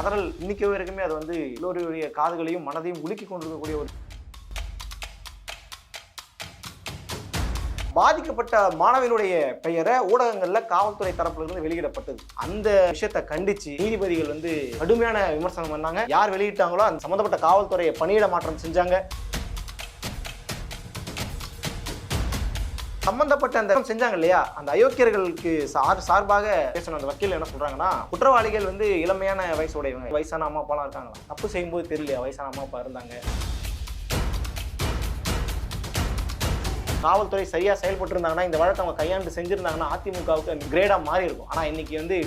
கதறல் இன்னைக்கு வரைக்குமே அது வந்து எல்லோருடைய காதுகளையும் மனதையும் உலுக்கி கொண்டிருக்கக்கூடிய ஒரு பாதிக்கப்பட்ட மாணவியினுடைய பெயரை ஊடகங்கள்ல காவல்துறை தரப்புல இருந்து வெளியிடப்பட்டது. அந்த விஷயத்தை கண்டிச்சு நீதிபதிகள் வந்து கடுமையான விமர்சனம் பண்ணாங்க. யார் வெளியிட்டாங்களோ அந்த சம்பந்தப்பட்ட காவல்துறையை பணியிட மாற்றம் செஞ்சாங்க. சம்பந்தப்பட்ட அந்த செஞ்சாங்க இல்லையா? அந்த அயோக்கியர்களுக்கு சார் சார்பாக பேசின அந்த வக்கீல் என்ன சொல்றாங்கன்னா குற்றவாளிகள் வந்து இளமையான வயசுடையவங்க. வயசான அம்மா அப்பாலாம் இருக்காங்களா? தப்பு செய்யும்போது தெரியலையா? வயசான அம்மா அப்பா இருந்தாங்க. காவல்துறை சரியா செயல்பட்டு இருந்தாங்கன்னா இந்த வழக்கை அவங்க கையாண்டு செஞ்சிருந்தாங்கன்னா அதிமுகவுக்கு கிரேடா மாறி இருக்கும் ஆனா இன்னைக்கு வந்து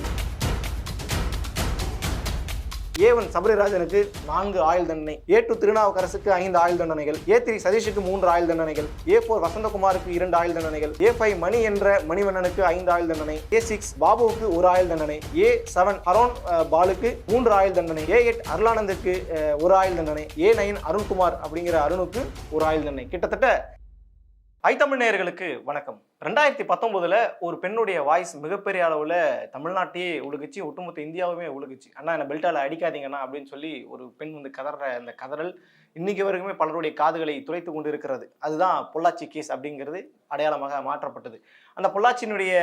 ஏவன் சபரிராஜனுக்கு நான்கு ஆயுள் தண்டனை ஏ டு திருநாவுக்கரசுக்கு ஐந்து ஆயுள் தண்டனைகள் ஏ த்ரீ சதீஷுக்கு மூன்று ஆயுள் தண்டனைகள் ஏ ஃபோர் வசந்தகுமாருக்கு இரண்டு ஆயுள் தண்டனைகள் ஏ ஃபைவ் மணி என்ற மணிவண்ணனுக்கு ஐந்து ஆயுள் தண்டனை ஏ சிக்ஸ் பாபுவுக்கு ஒரு ஆயுள் தண்டனை ஏ செவன் அரோன் பாலுக்கு மூன்று ஆயுள் தண்டனை ஏ எட் அருளானந்துக்கு ஒரு ஆயுள் தண்டனை ஏ நைன் அருண்குமார் அப்படிங்கிற அருணுக்கு ஒரு ஆயுள் தண்டனை. கிட்டத்தட்ட ஐத்தமிழ் நேயர்களுக்கு வணக்கம். ரெண்டாயிரத்தி பத்தொன்பதுல ஒரு பெண்ணுடைய வாய்ஸ் மிகப்பெரிய அளவுல தமிழ்நாட்டையே உழுகுச்சு ஒட்டுமொத்த இந்தியாவுமே உழுகுச்சு அண்ணா என்ன பெல்ட்டால அடிக்காதீங்கண்ணா அப்படின்னு சொல்லி ஒரு பெண் வந்து கதற அந்த கதறல் இன்னைக்கு வரைக்குமே பலருடைய காதுகளை துளைத்து கொண்டு இருக்கிறது அதுதான் பொள்ளாச்சி கேஸ் அப்படிங்கிறது அடையாளமாக மாற்றப்பட்டது. அந்த பொள்ளாச்சியினுடைய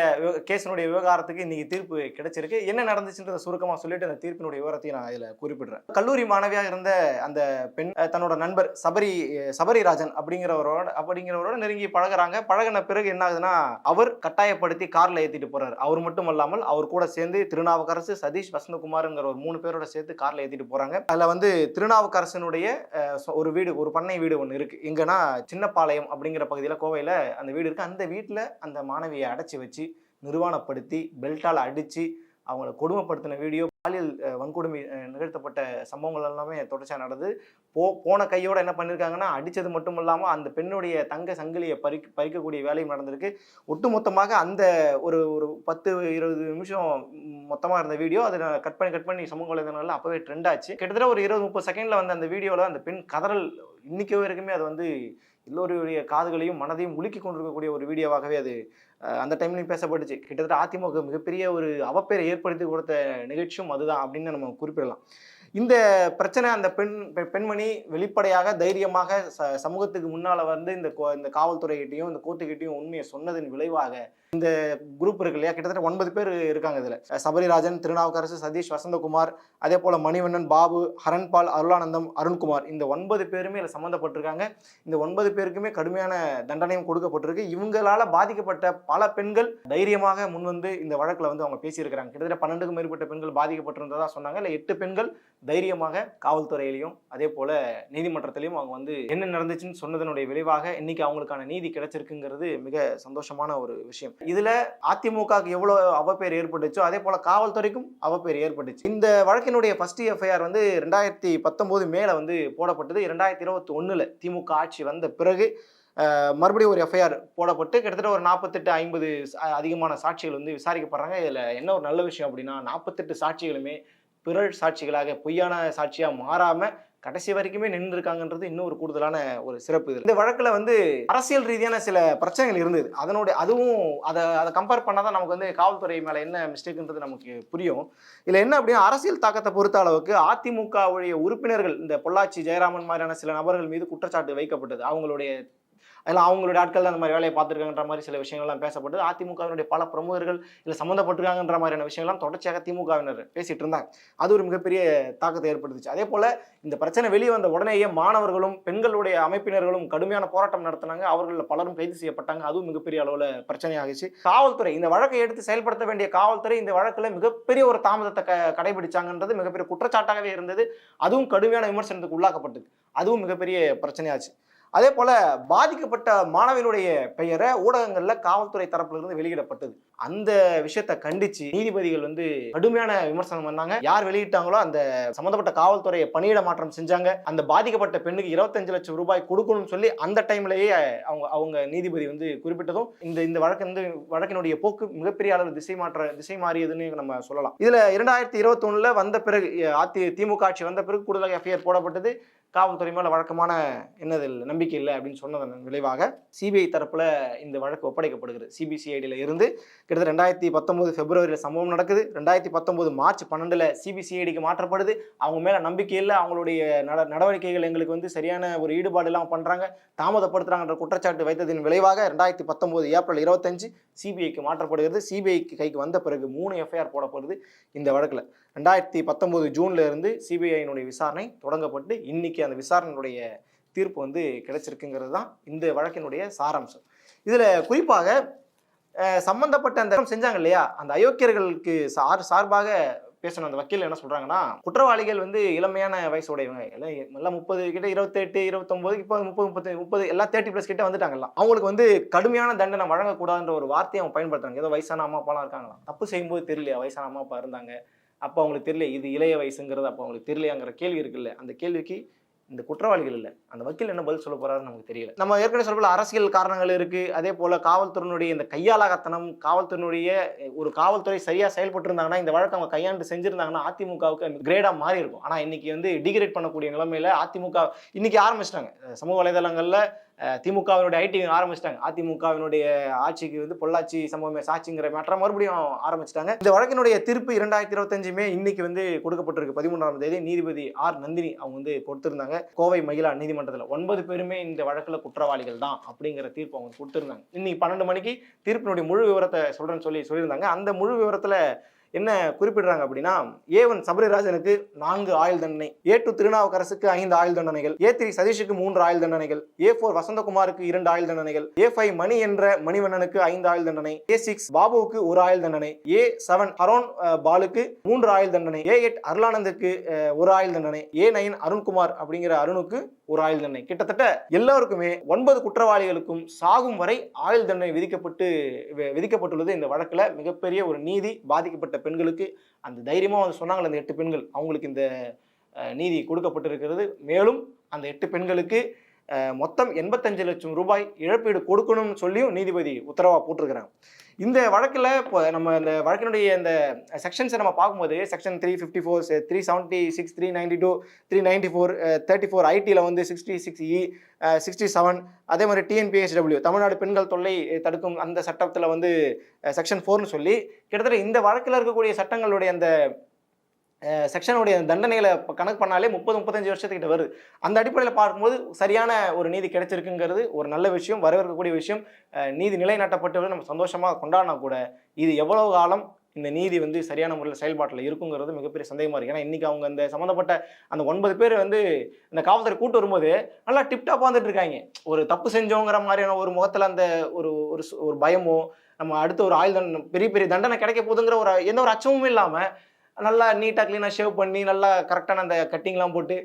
கேஸினுடைய விவகாரத்துக்கு இன்னைக்கு தீர்ப்பு கிடைச்சிருக்கு. என்ன நடந்துச்சுன்றதை சுருக்கமாக சொல்லிட்டு அந்த தீர்ப்பினுடைய விவரத்தையும் நான் இதில் குறிப்பிடுறேன். கல்லூரி மாணவியாக இருந்த அந்த பெண் தன்னோட நண்பர் சபரி சபரிராஜன் அப்படிங்கிறவரோட அப்படிங்கிறவரோட நெருங்கி பழகுறாங்க. பழகின பிறகு என்ன ஆகுதுன்னா அவர் கட்டாயப்படுத்தி காரில் ஏற்றிட்டு போகிறார் அவர் மட்டும் அல்லாமல் அவர் கூட சேர்ந்து திருநாவுக்கரசு சதீஷ் வசந்தகுமார்ங்கிற ஒரு மூணு பேரோட சேர்த்து காரில் ஏற்றிட்டு போகிறாங்க அதில் வந்து திருநாவுக்கரசனுடைய சொ- ஒரு வீடு ஒரு பண்ணை வீடு ஒன்று இருக்குது எங்கன்னா சின்னப்பாளையம் அப்படிங்கிற பகுதியில் கோவையில் அந்த வீடு இருக்குது அந்த வீட்டில் அந்த மாணவியை அடைச்சி வச்சு நிர்வாணப்படுத்தி பெல்ட்டால் அடித்து அவங்கள கொடுமைப்படுத்தின வீடியோ பாலியல் வன்கொடுமை நிகழ்த்தப்பட்ட சம்பவங்கள் எல்லாமே தொடர்ச்சியாக நடந்தது போ போன கையோட என்ன பண்ணியிருக்காங்கன்னா அடித்தது மட்டும் இல்லாமல் அந்த பெண்ணுடைய தங்க சங்கிலியை பறிக்க பறிக்கக்கூடிய வேலையும் நடந்திருக்கு. ஒட்டுமொத்தமாக அந்த ஒரு ஒரு பத்து இருபது நிமிஷம் மொத்தமாக இருந்த வீடியோ அதை நான் கட் பண்ணி கட் பண்ணி சமூக வலைதளங்களில் அப்போவே ட்ரெண்ட் ஆச்சு. கிட்டத்தட்ட ஒரு இருபது முப்பது செகண்டில் வந்த அந்த வீடியோவில் அந்த பெண் கதறல் இன்றைக்கி வரைக்குமே அது வந்து எல்லோருடைய காதுகளையும் மனதையும் உலுக்கி கொண்டிருக்கக்கூடிய ஒரு வீடியோவாகவே அது அந்த டைம்லையும் பேசப்பட்டுச்சு. கிட்டத்தட்ட அதிமுக மிகப்பெரிய ஒரு அவப்பேரை ஏற்படுத்தி கொடுத்த நிகழ்ச்சியும் அதுதான் அப்படின்னு நம்ம குறிப்பிடலாம். இந்த பிரச்சனை அந்த பெண் பெ- பெண்மணி வெளிப்படையாக தைரியமாக ச சமூகத்துக்கு முன்னால் வந்து இந்த கோ- இந்த காவல்துறைகிட்டையும் இந்த கோர்ட்டுக்கிட்டையும் உண்மையை சொன்னதன் விளைவாக இந்த குரூப் இருக்கு இல்லையா? கிட்டத்தட்ட ஒன்பது பேர் இருக்காங்க இதில். சபரிராஜன் திருநாவுக்கரசு சதீஷ் வசந்தகுமார் அதே போல் மணிவண்ணன் பாபு ஹரன்பால் அருளானந்தம் அருண்குமார். இந்த ஒன்பது பேருமே இதில் சம்மந்தப்பட்டிருக்காங்க இந்த ஒன்பது பேருக்குமே கடுமையான தண்டனையும் கொடுக்கப்பட்டிருக்கு. இவங்களால பாதிக்கப்பட்ட பல பெண்கள் தைரியமாக முன்வந்து இந்த வழக்கில் வந்து அவங்க பேசியிருக்கிறாங்க. கிட்டத்தட்ட பன்னெண்டுக்கும் மேற்பட்ட பெண்கள் பாதிக்கப்பட்டிருந்ததா சொன்னாங்க. இல்லை எட்டு பெண்கள் தைரியமாக காவல்துறையிலையும் அதே போல நீதிமன்றத்திலையும் அவங்க வந்து என்ன நடந்துச்சுன்னு சொன்னதனுடைய விளைவாக இன்னைக்கு அவங்களுக்கான நீதி கிடைச்சிருக்குங்கிறது மிக சந்தோஷமான ஒரு விஷயம். இதுல அதிமுகவுக்கு எவ்வளவு அவப்பேர் ஏற்பட்டுச்சோ அதே போல காவல்துறைக்கும் அவப்பேர் ஏற்பட்டுச்சு. இந்த வழக்கினுடைய ஃபர்ஸ்ட் எஃப்ஐஆர் வந்து ரெண்டாயிரத்தி பத்தொன்பது மேல வந்து போடப்பட்டது. ரெண்டாயிரத்தி இருபத்தி ஒண்ணுல திமுக ஆட்சி வந்த பிறகு மறுபடியும் ஒரு எஃப்ஐஆர் போடப்பட்டு கிட்டத்தட்ட ஒரு நாற்பத்தெட்டு ஐம்பது அதிகமான சாட்சிகள் வந்து விசாரிக்கப்படுறாங்க. இதுல என்ன ஒரு நல்ல விஷயம் அப்படின்னா நாற்பத்தெட்டு சாட்சிகளுமே பிறழ் சாட்சிகளாக பொய்யான சாட்சியா மாறாம கடைசி வரைக்குமே நின்றுருக்காங்கன்றது இன்னும் ஒரு கூடுதலான ஒரு சிறப்பு இது இந்த வழக்கில் வந்து அரசியல் ரீதியான சில பிரச்சனைகள் இருந்தது. அதனுடைய அதுவும் அதை அதை கம்பேர் பண்ணால் தான் நமக்கு வந்து காவல்துறை மேலே என்ன மிஸ்டேக்குன்றது நமக்கு புரியும். இதில் என்ன அப்படின்னா அரசியல் தாக்கத்தை பொறுத்த அளவுக்கு அதிமுகவுடைய உறுப்பினர்கள் இந்த பொள்ளாச்சி ஜெயராமன் மாதிரியான சில நபர்கள் மீது குற்றச்சாட்டு வைக்கப்பட்டது. அவங்களுடைய அதில் அவங்களுடைய ஆட்கள் தான் அந்த மாதிரி வேலையை பார்த்துருக்காங்கன்ற மாதிரி சில விஷயங்கள்லாம் பேசப்பட்டது. அதிமுகவினுடைய பல பிரமுகர்கள் இதில் சம்மந்தப்பட்டிருக்காங்கன்ற மாதிரியான விஷயங்கள்லாம் தொடர்ச்சியாக திமுகவினர் பேசிகிட்டு இருந்தாங்க. அது ஒரு மிகப்பெரிய தாக்கத்தை ஏற்படுத்துச்சு. அதே போல் இந்த பிரச்சனை வெளியே வந்த உடனேயே மாணவர்களும் பெண்களுடைய அமைப்பினர்களும் கடுமையான போராட்டம் நடத்தினாங்க. அவர்களில் பலரும் கைது செய்யப்பட்டாங்க. அதுவும் மிகப்பெரிய அளவில் பிரச்சனையாகிச்சு. காவல்துறை இந்த வழக்கை எடுத்து செயல்படுத்த வேண்டிய காவல்துறை இந்த வழக்கில் மிகப்பெரிய ஒரு தாமதத்தை க கடைபிடிச்சாங்கன்றது மிகப்பெரிய குற்றச்சாட்டாகவே இருந்தது. அதுவும் கடுமையான விமர்சனத்துக்கு உள்ளாக்கப்பட்டது. அதுவும் மிகப்பெரிய பிரச்சனையாச்சு. அதே போல பாதிக்கப்பட்ட மாணவியினுடைய பெயரை ஊடகங்கள்ல காவல்துறை தரப்புல இருந்து வெளியிடப்பட்டது. அந்த விஷயத்தை கண்டிச்சு நீதிபதிகள் வந்து கடுமையான விமர்சனம் பண்ணாங்க. யார் வெளியிட்டாங்களோ அந்த சம்பந்தப்பட்ட காவல்துறையை பணியிட மாற்றம் செஞ்சாங்க. அந்த பாதிக்கப்பட்ட பெண்ணுக்கு இருபத்தஞ்சு லட்சம் ரூபாய் கொடுக்கணும்னு சொல்லி அந்த டைம்லயே அவங்க அவங்க நீதிபதி வந்து குறிப்பிட்டதும் இந்த இந்த வழக்கு வந்து வழக்கினுடைய போக்கு மிகப்பெரிய அளவு திசை மாற்ற திசை மாறியதுன்னு நம்ம சொல்லலாம். இதுல இரண்டாயிரத்தி இருபத்தி வந்த பிறகு அதி திமுக ஆட்சி வந்த பிறகு கூடுதலாக எஃப்ஐஆர் போடப்பட்டது. காவல்துறை மேல வழக்கமான என்னது இல்லை நம்பிக்கை இல்லை அப்படின்னு சொன்னதன் விளைவாக சிபிஐ தரப்புல இந்த வழக்கு ஒப்படைக்கப்படுகிறது. சிபிசிஐடியில் இருந்து கிட்டத்தட்ட ரெண்டாயிரத்தி பத்தொன்பது பிப்ரவரியில் சம்பவம் நடக்குது. ரெண்டாயிரத்தி பத்தொன்பது மார்ச் பன்னெண்டுல சிபிசிஐடிக்கு மாற்றப்படுது. அவங்க மேல நம்பிக்கை இல்லை. அவங்களுடைய நட நடவடிக்கைகள் எங்களுக்கு வந்து சரியான ஒரு ஈடுபாடு இல்லாமல் பண்றாங்க. தாமதப்படுத்துறாங்கன்ற குற்றச்சாட்டு வைத்ததின் விளைவாக ரெண்டாயிரத்தி பத்தொன்பது ஏப்ரல் இருபத்தஞ்சு சிபிஐக்கு மாற்றப்படுகிறது. சிபிஐக்கு கைக்கு வந்த பிறகு மூணு எஃப்ஐஆர் போடப்படுது இந்த வழக்கில். ரெண்டாயிரத்தி பத்தொன்பது ஜூன்ல இருந்து சிபிஐனுடைய விசாரணை தொடங்கப்பட்டு இன்னைக்கு அந்த விசாரணையுடைய தீர்ப்பு வந்து கிடைச்சிருக்குங்கிறது தான் இந்த வழக்கினுடைய சாராம்சம். இதில் குறிப்பாக சம்மந்தப்பட்ட சம்பந்தப்பட்ட அந்த செஞ்சாங்க இல்லையா? அந்த அயோக்கியர்களுக்கு சார் சார்பாக பேசின அந்த வக்கீல் என்ன சொல்கிறாங்கன்னா குற்றவாளிகள் வந்து இளமையான வயசுடையவங்க. எல்லாம் எல்லாம் முப்பது கிட்ட இருபத்தெட்டு இருபத்தொம்போது இப்போ முப்பது முப்பத்தி முப்பது எல்லாம் தேர்ட்டி ப்ளஸ் கிட்ட வந்துட்டாங்கல்லாம் அவங்களுக்கு வந்து கடுமையான தண்டனை வழங்கக்கூடாதுன்ற ஒரு வார்த்தையை அவங்க பயன்படுத்துறாங்க. ஏதோ வயசான அம்மா அப்பாலாம் இருக்காங்களாம். தப்பு செய்யும்போது தெரியலையா? வயசான அம்மா அப்பா இருந்தாங்க. அப்போ அவங்களுக்கு தெரியல இது இளைய வயசுங்கிறது அப்போ அவங்களுக்கு தெரியலையாங்கிற கேள்வி இருக்குல்ல? அந்த கேள்விக்கு இந்த குற்றவாளிகள் இல்லை. அந்த வக்கீல் என்ன பதில் சொல்ல போறாருன்னு நமக்கு தெரியல. நம்ம ஏற்கனவே சொல்ல அரசியல் காரணங்கள் இருக்கு. அதே போல காவல்துறையினுடைய இந்த கையாளாகத்தனம் காவல்துறையினுடைய ஒரு காவல்துறை சரியா செயல்பட்டு இருந்தாங்கன்னா இந்த வழக்கு அவங்க கையாண்டு செஞ்சிருந்தாங்கன்னா அதிமுகவுக்கு கிரேடா மாறி இருக்கும் ஆனா இன்னைக்கு வந்து டிகிரேட் பண்ணக்கூடிய நிலைமையில அதிமுக இன்னைக்கு ஆரம்பிச்சிட்டாங்க. சமூக வலைதளங்கள்ல திமுகவினுடைய ஐடி ஆரம்பிச்சிட்டாங்க. அதிமுகவினுடைய ஆட்சிக்கு வந்து பொள்ளாச்சி சம்பவமே சாட்சிங்கிற மேட்டரை மறுபடியும் ஆரம்பிச்சிட்டாங்க. இந்த வழக்கினுடைய தீர்ப்பு இரண்டாயிரத்தி இருபத்தஞ்சுமே இன்னைக்கு வந்து கொடுக்கப்பட்டிருக்கு. பதிமூன்றாம் தேதி நீதிபதி ஆர் நந்தினி அவங்க வந்து கொடுத்திருந்தாங்க. கோவை மகிழா நீதிமன்றத்தில். ஒன்பது பேருமே இந்த வழக்கில் குற்றவாளிகள் தான் அப்படிங்கிற தீர்ப்பு அவங்க கொடுத்திருந்தாங்க. இன்னைக்கு பன்னெண்டு மணிக்கு தீர்ப்பினுடைய முழு விவரத்தை சொல்றேன்னு சொல்லி சொல்லியிருந்தாங்க. அந்த முழு விவரத்தில் என்ன குறிப்பிடுறாங்க அப்படின்னா ஏ ஒன் சபரிராஜனுக்கு நான்கு ஆயுள் தண்டனை ஏ டு திருநாவுக்கரசுக்கு ஐந்து ஆயுள் தண்டனைகள் ஏ த்ரீ சதீஷுக்கு மூன்று ஆயுள் தண்டனைகள் ஏ ஃபோர் வசந்தகுமாருக்கு இரண்டு ஆயுள் தண்டனைகள் ஏ ஃபைவ் மணி என்ற மணிவண்ணனுக்கு ஐந்து ஆயுள் தண்டனை ஏ சிக்ஸ் பாபுவுக்கு ஒரு ஆயுள் தண்டனை ஏ செவன் அரோன் பாலுக்கு மூன்று ஆயுள் தண்டனை ஏ எட் அருளானந்துக்கு ஒரு ஆயுள் தண்டனை ஏ நைன் அருண்குமார் அப்படிங்கிற அருணுக்கு ஒரு ஆயுள் தண்டனை. கிட்டத்தட்ட எல்லோருக்குமே ஒன்பது குற்றவாளிகளுக்கும் சாகும் வரை ஆயுள் தண்டனை விதிக்கப்பட்டு விதிக்கப்பட்டுள்ளது இந்த வழக்கில். மிகப்பெரிய ஒரு நீதி பாதிக்கப்பட்ட பெண்களுக்கு அந்த தைரியமாக வந்து சொன்னாங்களே அந்த எட்டு பெண்கள். அவங்களுக்கு இந்த நீதி கொடுக்கப்பட்டிருக்கிறது. மேலும் அந்த எட்டு பெண்களுக்கு மொத்தம் எண்பத்தஞ்சு லட்சம் ரூபாய் இழப்பீடு கொடுக்கணும்னு சொல்லியும் நீதிபதி உத்தரவா போட்டிருக்கிறாங்க. இந்த வழக்கில் இப்போ நம்ம இந்த வழக்கினுடைய இந்த செக்ஷன்ஸை நம்ம பார்க்கும்போது section three fifty four three seventy six three ninety two three ninety four thirty four ஐடியில் வந்து sixty six E sixty seven அதே மாதிரி டிஎன்பிஎஸ்டபிள்யூ தமிழ்நாடு பெண்கள் தொல்லை தடுக்கும் அந்த சட்டத்தில் வந்து செக்ஷன் ஃபோர்னு சொல்லி கிட்டத்தட்ட இந்த வழக்கில் இருக்கக்கூடிய சட்டங்களுடைய அந்த செக்ஷனுடைய தண்டனைகளை கணக்கு பண்ணாலே முப்பது முப்பத்தஞ்சு வருஷத்துக்கிட்ட வருது அந்த அடிப்படையில் பார்க்கும்போது சரியான ஒரு நீதி கிடைச்சிருக்குங்கிறது ஒரு நல்ல விஷயம் வரவேற்கக்கூடிய விஷயம். நீதி நிலைநாட்டப்பட்டு நம்ம சந்தோஷமாக கொண்டாடினா கூட இது எவ்வளவு காலம் இந்த நீதி வந்து சரியான முறையில் செயல்பாட்டில் இருக்குங்கிறது மிகப்பெரிய சந்தேகமாக இருக்குது ஏன்னா இன்றைக்கி அவங்க அந்த சம்மந்தப்பட்ட அந்த ஒன்பது பேர் வந்து இந்த காவல்துறை கூட்டு வரும்போது நல்லா டிப்டாப் வந்துட்டு இருக்காங்க ஒரு தப்பு செஞ்சோங்கிற மாதிரியான ஒரு முகத்தில் அந்த ஒரு ஒரு ஒரு பயமோ நம்ம அடுத்த ஒரு ஆயுள் தண்டனை பெரிய பெரிய தண்டனை கிடைக்க போகுதுங்கிற ஒரு எந்த ஒரு அச்சமும் இல்லாமல் நல்லா நீட்டாக க்ளீனாக ஷேவ் பண்ணி நல்லா கரெக்டான அந்த கட்டிங்லாம் போட்டு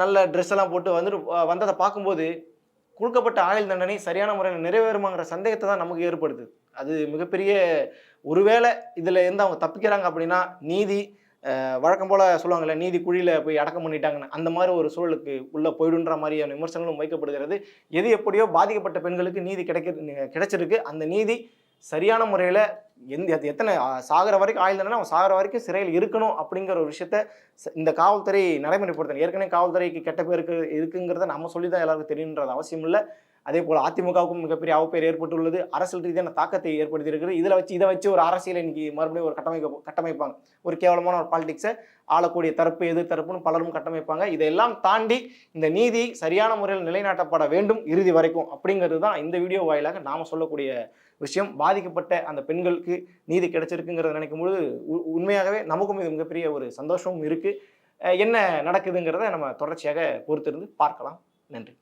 நல்ல ட்ரெஸ் எல்லாம் போட்டு வந்துட்டு வந்ததை பார்க்கும்போது கொடுக்கப்பட்ட ஆயுள் தண்டனை சரியான முறையில் நிறைவேறுமாங்கிற சந்தேகத்தை தான் நமக்கு ஏற்படுது. அது மிகப்பெரிய ஒருவேளை இதில் இருந்து அவங்க தப்பிக்கிறாங்க அப்படின்னா நீதி வழக்கம் போல் சொல்லுவாங்கல்ல நீதி குழியில் போய் அடக்கம் பண்ணிட்டாங்கன்னு அந்த மாதிரி ஒரு சூழலுக்கு உள்ளே போயிடுன்ற மாதிரியான விமர்சனங்களும் வைக்கப்படுகிறது. எது எப்படியோ பாதிக்கப்பட்ட பெண்களுக்கு நீதி கிடைக்க கிடைச்சிருக்கு. அந்த நீதி சரியான முறையில் எந்த எத்தனை சாகிற வரைக்கும் ஆயுள் தண்டனை அவன் சாகிற வரைக்கும் சிறையில் இருக்கணும் அப்படிங்கிற ஒரு விஷயத்த ச- இந்த காவல்துறை நடைமுறைப்படுத்தணும். ஏற்கனவே காவல்துறைக்கு கெட்ட பேருக்கு இருக்குங்கிறத நம்ம சொல்லி தான் எல்லாருக்கும் தெரியுன்றது அவசியம் இல்லை. அதே போல் அதிமுகவுக்கும் மிகப்பெரிய அவப்பேர் ஏற்பட்டுள்ளது. அரசியல் ரீதியான தாக்கத்தை ஏற்படுத்தி இருக்குது இதில் வச்சு இதை வச்சு ஒரு அரசியலை இன்னைக்கு மறுபடியும் ஒரு கட்டமைக்க கட்டமைப்பாங்க. ஒரு கேவலமான ஒரு பாலிடிக்ஸை ஆளக்கூடிய தரப்பு எதிர் தரப்புன்னு பலரும் கட்டமைப்பாங்க. இதையெல்லாம் தாண்டி இந்த நீதி சரியான முறையில் நிலைநாட்டப்பட வேண்டும் இறுதி வரைக்கும் அப்படிங்கிறது தான் இந்த வீடியோ வாயிலாக நாம் சொல்லக்கூடிய விஷயம். பாதிக்கப்பட்ட அந்த பெண்களுக்கு நீதி கிடைச்சிருக்குங்கிறத நினைக்கும் பொழுது உ- உண்மையாகவே நமக்கும் இது மிகப்பெரிய ஒரு சந்தோஷமும் இருக்குது என்ன நடக்குதுங்கிறத நம்ம தொடர்ச்சியாக பொறுத்திருந்து பார்க்கலாம். நன்றி.